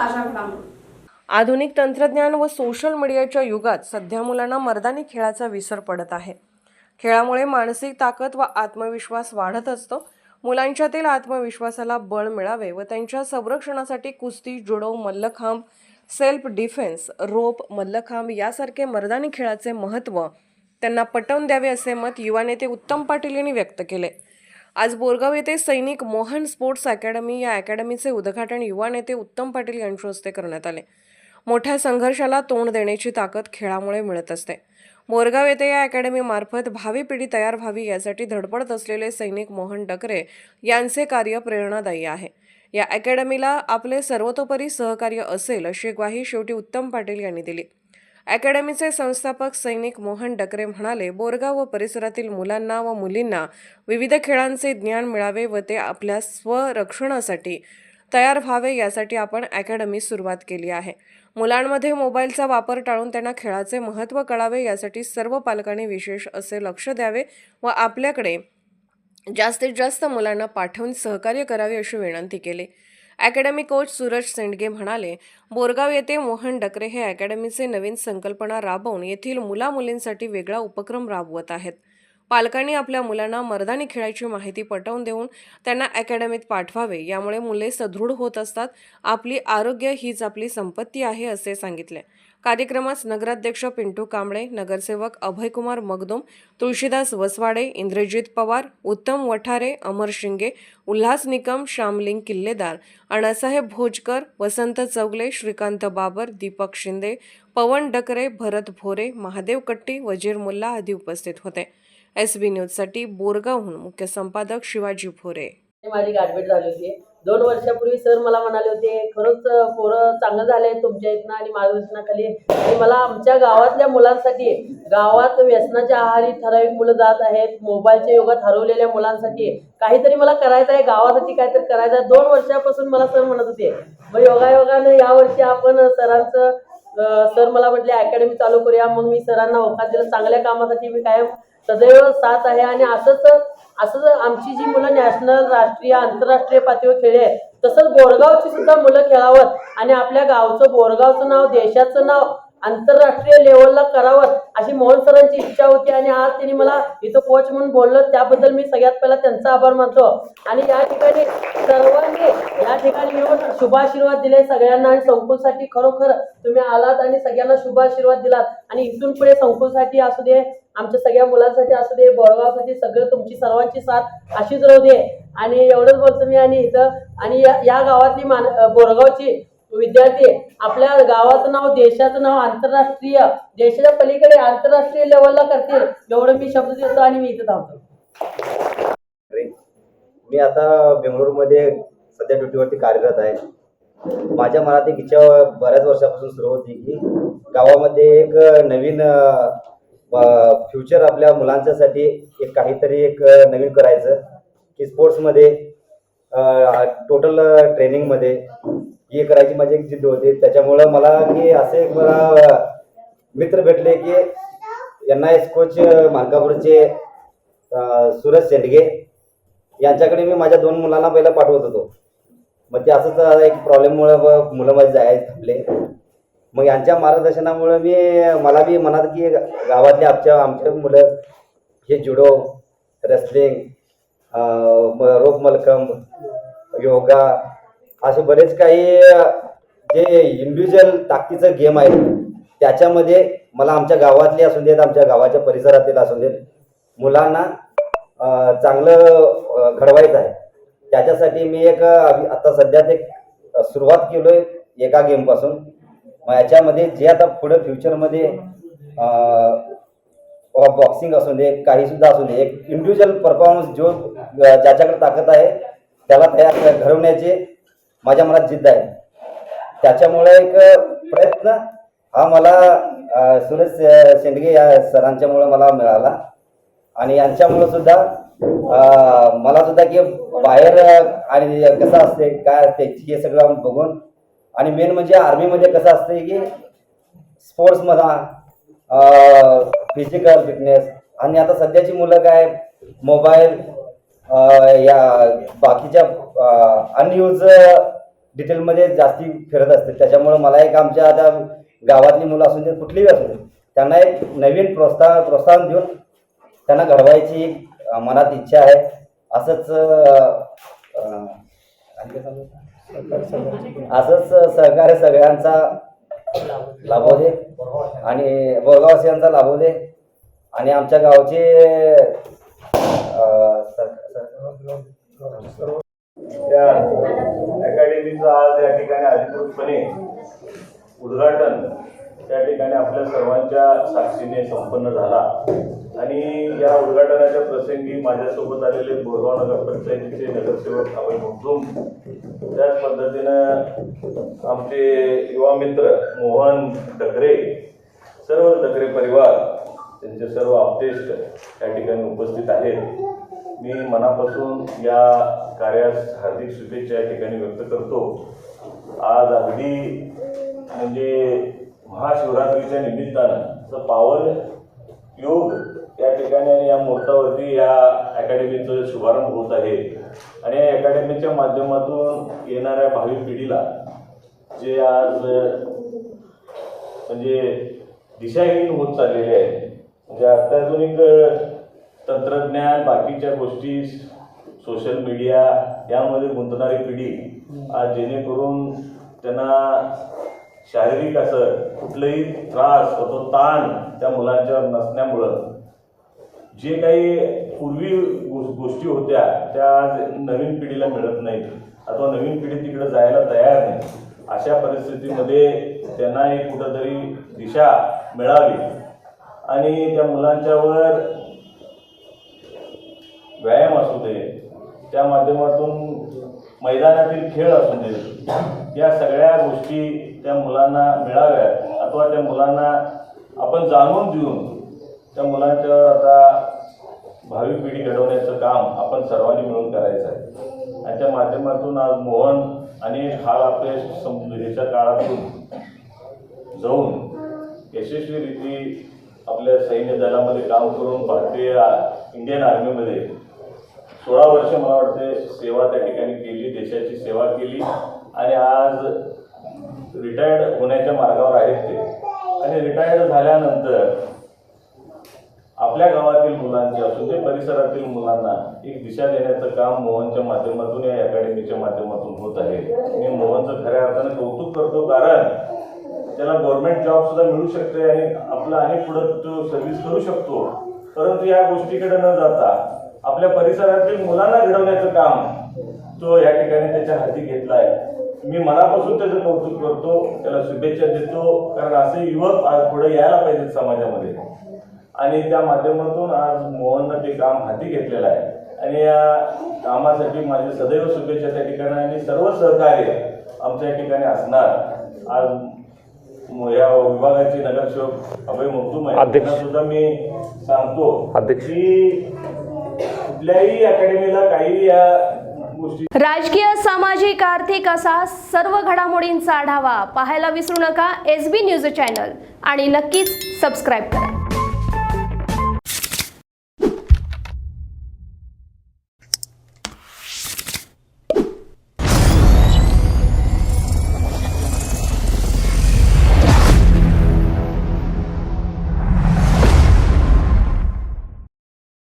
ताज्या घडामोडी. आधुनिक तंत्रज्ञान व सोशल मीडियाच्या युगात सध्या मुलांना मर्दानी खेळाचा विसर पडत आहे. खेळामुळे मानसिक ताकद व आत्मविश्वास वाढत असतो. मुलांच्यातील आत्मविश्वासाला बळ मिळावे व त्यांच्या संरक्षणासाठी कुस्ती judo mallakhamb self defence rope mallakhamb यासारखे मर्दानी खेळाचे महत्त्व त्यांना पटवून द्यावे असे मत युवा नेते उत्तम पाटील यांनी व्यक्त केले. आज बोरगाव येथे सैनिक मोहन स्पोर्ट्स अकॅडमी या अकॅडमीचे उद्घाटन युवा नेते उत्तम पाटील यांच्या हस्ते करण्यात आले. मोठ्या संघर्षाला तोंड देण्याची ताकद खेळामुळे मिळत असते. मोरगाव येथे या अकॅडमीमार्फत भावी पिढी तयार व्हावी यासाठी धडपडत असलेले सैनिक मोहन डकरे यांचे कार्य प्रेरणादायी आहे. या अकॅडमीला आपले सर्वतोपरी सहकार्य असेल अशी ग्वाही शेवटी उत्तम पाटील यांनी दिली. अकॅडमीचे संस्थापक सैनिक मोहन डकरे म्हणाले बोरगाव व परिसरातील मुलांना व मुलींना विविध खेळांचे ज्ञान मिळावे व ते आपल्या स्वरक्षणासाठी तयार व्हावे यासाठी आपण अकॅडमी सुरुवात केली आहे. मुलांमध्ये मोबाईलचा वापर टाळून त्यांना खेळाचे महत्त्व कळावे यासाठी सर्व पालकांनी विशेष असे लक्ष द्यावे व आपल्याकडे जास्तीत जास्त मुलांना पाठवून सहकार्य करावे अशी विनंती केली. अकॅडमी कोच सूरज सेंडगे म्हणाले बोरगाव येथे मोहन डकरे हे अकॅडमीचे नवीन संकल्पना राबवून येथील मुला मुलींसाठी वेगळा उपक्रम राबवत आहेत. पालकांनी आपल्या मुलांना मर्दानी खेळाची माहिती पटवून देऊन त्यांना अकॅडमीत पाठवावे. यामुळे मुले सदृढ होत असतात. आपली आरोग्य हीच आपली संपत्ती आहे असे सांगितले. कार्यक्रमास नगराध्यक्ष पिंटू कांबळे नगरसेवक अभयकुमार मगदुम तुळशीदास वसवाडे इंद्रजित पवार उत्तम वठारे अमर शिंगे उल्हास निकम श्यामलिंग किल्लेदार अण्णासाहेब भोजकर वसंत चौगले श्रीकांत बाबर दीपक शिंदे पवन डकरे भरत भोरे महादेव कट्टी वजीर मुल्ला आदी उपस्थित होते. एस बी न्यूजसाठी बोरगावहून मुख्य संपादक शिवाजी भोरे. माझी गाठभेट झाली होती. दोन वर्षापूर्वी सर मला म्हणाले होते खरंच पोरं चांगलं झालंय तुमच्या इथनं आणि मार्गदर्शनाखाली आणि मला आमच्या गावातल्या मुलांसाठी गावात व्यसनाच्या आहारी ठराविक मुलं जात आहेत मोबाईलच्या युगात हरवलेल्या मुलांसाठी काहीतरी मला करायचं आहे गावासाठी काहीतरी करायचं आहे. दोन वर्षापासून मला सर म्हणत होते मग योगायोगानं यावर्षी आपण सरांचं सर मला म्हटले अकॅडमी चालू करूया मग मी सरांना होकार दिला चांगल्या कामासाठी मी कायम सदैव साथ आहे आणि असंच असंच आमची जी मुलं नॅशनल राष्ट्रीय आंतरराष्ट्रीय पातळीवर खेळली आहेत तसंच बोरगावची सुद्धा मुलं खेळावं आणि आपल्या गावचं बोरगावचं नाव देशाचं नाव आंतरराष्ट्रीय लेवलला करावं अशी मोहन सरांची इच्छा होती आणि आज त्यांनी मला इथं कोच म्हणून बोललं. त्याबद्दल मी सगळ्यात पहिला त्यांचा आभार मानतो. आणि या ठिकाणी सर्वांनी या ठिकाणी येऊन शुभाशीर्वाद दिले सगळ्यांना आणि संकुलसाठी खरोखर तुम्ही आलात आणि सगळ्यांना शुभाशीर्वाद दिलात. आणि इथून पुढे संकुलसाठी असू दे आमच्या सगळ्या मुलांसाठी असू दे बोरगावसाठी सगळं तुमची सर्वांची साथ अशीच राहू दे. आणि एवढंच बोलतो मी आणि इथं आणि या या गावातली मान बोरगावची विद्यार्थी आपल्या गावाचं नाव देशाचं नाव आंतरराष्ट्रीय देशाच्या पलीकडे आंतरराष्ट्रीय लेवलला करतील. एवढं मी शब्द देतो आणि मी इथं थांबतो. मी आता बेंगळुरूमध्ये सध्या ड्युटीवरती कार्यरत आहे. माझ्या मनात एक इच्छा बऱ्याच वर्षापासून सुरू होती की गावामध्ये एक नवीन फ्युचर आपल्या मुलांच्यासाठी एक काहीतरी एक नवीन करायचं की स्पोर्ट्समध्ये टोटल ट्रेनिंगमध्ये हे करायची माझी एक जिद्द होती. त्याच्यामुळं मला की असे एक मला मित्र भेटले की एन आय एस कोच मालकापूरचे सूरज शेंडगे यांच्याकडे मी माझ्या दोन मुलांना पहिला पाठवत होतो. मग ते असंच एक प्रॉब्लेममुळं मुलं माझे जायला थांबले. मग यांच्या मार्गदर्शनामुळे मी मला बी मनात की गावातले आमच्या आमच्या मुलं हे जुडो रेसलिंग रोप मलकंब योगा असे बरेच काही जे इंडिव्हिज्युअल ताकदीचं गेम आहे त्याच्यामध्ये मला आमच्या गावातले असू देत आमच्या गावाच्या परिसरातील असू देत मुलांना चांगलं घडवायचं आहे. त्याच्यासाठी मी एक आता सध्यात एक सुरुवात सुरुवात केलोय एका गेमपासून मग याच्यामध्ये जे आता पुढं फ्युचरमध्ये बॉक्सिंग असू दे काही सुद्धा असू दे एक इंडिव्हिज्युअल परफॉर्मन्स जो ज्याच्याकडे ताकद आहे त्याला तयार घडवण्याचे माझ्या मनात जिद्द आहे. त्याच्यामुळे एक प्रयत्न हा मला सुरेश शेंडगे या सरांच्यामुळे मला मिळाला. आणि यांच्यामुळं सुद्धा मला सुद्धा की बाहेर आणि कसं असते काय असते हे सगळं बघून. आणि मेन म्हणजे आर्मीमध्ये कसं असते की स्पोर्ट्समधला फिजिकल फिटनेस आणि आता सध्याची मुलं काय मोबाईल या बाकीच्या अनयूज डिटेलमध्ये जास्ती फिरत असते. त्याच्यामुळं मला एक आमच्या आता गावातली मुलं असून ते कुठलीही असू दे त्यांना एक नवीन प्रोत्साहन प्रोत्साहन देऊन त्यांना घडवायची एक मनात इच्छा आहे. असंच असंच सहकार्य सगळ्यांचा लाभू दे आणि बोरगावसियांचा लाभू दे. आणि आमच्या गावचे अं, त्या अकॅडमीचं आज या ठिकाणी अधिकृतपणे उद्घाटन त्या ठिकाणी आपल्या सर्वांच्या साक्षीने संपन्न झाला. आणि या उद्घाटनाच्या प्रसंगी माझ्यासोबत आलेले बोरगाव नगरपंचायतीचे नगरसेवक अभय मुगदुम त्याच पद्धतीनं आमचे युवा मित्र मोहन डकरे सर्व डकरे परिवार त्यांचे सर्व आपतेष्ट या ठिकाणी उपस्थित आहेत. मी मनापासून या कार्यास हार्दिक शुभेच्छा या ठिकाणी व्यक्त करतो. आज अगदी म्हणजे महाशिवरात्रीच्या निमित्तानं पावन योग या ठिकाणी आणि या मुहूर्तावरती या अकॅडमीचं शुभारंभ होत आहे. आणि या अकॅडमीच्या माध्यमातून येणाऱ्या भावी पिढीला जे आज म्हणजे दिशाहीन होत चाललेले आहे म्हणजे अत्याधुनिक तंत्रज्ञान बाकीच्या गोष्टी सोशल मीडिया यामध्ये गुंतणारी पिढी आज जेणेकरून त्यांना शारीरिक असं कुठलाही त्रास व तो ताण त्या मुलांच्यावर नसण्यामुळं जे काही पूर्वी गोष्टी होत्या त्या आज नवीन पिढीला मिळत नाहीत. अथवा नवीन पिढी तिकडे जायला तयार नाही. अशा परिस्थितीमध्ये त्यांना एक कुठंतरी दिशा मिळावी. आणि त्या मुलांच्यावर व्यायाम असू दे त्या माध्यमातून मैदानातील खेळ असू दे या सगळ्या गोष्टी त्या मुलांना मिळाव्यात. अथवा त्या मुलांना आपण जाणून देऊन त्या मुलांच्यावर आता भावी पिढी घडवण्याचं काम आपण सर्वांनी मिळून करायचं आहे. आणि त्या माध्यमातून आज मोहन आणि हाल आपले ह्याच्या काळातून जाऊन यशस्वीरिती आपल्या सैन्य दलामध्ये काम करून भारतीय इंडियन आर्मीमध्ये सोळा वर्ष मला वाटते सेवा त्या ठिकाणी केली देशाची सेवा केली. आणि आज रिटायर्ड होण्याच्या मार्गावर आहेत ते. आणि रिटायर्ड झाल्यानंतर आपल्या गावातील मुलांची असू दे परिसरातील मुलांना एक दिशा देण्याचं काम मोहनच्या माध्यमातून या अकॅडमीच्या माध्यमातून होत आहे. मी मोहनचं खऱ्या अर्थानं कौतुक करतो कारण त्याला गव्हर्नमेंट जॉब सुद्धा मिळू शकते आणि आपला आणि पुढं तो सर्व्हिस करू शकतो. परंतु या गोष्टीकडे न जाता आपल्या परिसरातील मुलांना घडवण्याचं काम तो या ठिकाणी त्याच्या हाती घेतला आहे मी मनापासून त्याचं कौतुक करतो त्याला शुभेच्छा देतो कारण असे युवक आज पुढे यायला पाहिजेत समाजामध्ये. आणि त्या माध्यमातून आज मोहननं ते काम हाती घेतलेलं आहे. आणि या कामासाठी माझे सदैव शुभेच्छा त्या ठिकाणी आणि सर्व सहकार्य आमच्या या ठिकाणी असणार. आज या विभागाचे नगरसेवक अभय मुक्तुम आहे सुद्धा मी सांगतो अध्यक्ष. की कुठल्याही अकॅडमीला काही या राजकीय सामाजिक आर्थिक असा सर्व घडामोडींचा आढावा पाहायला विसरू नका. एस बी न्यूज चॅनल आणि नक्कीच सबस्क्राईब करा.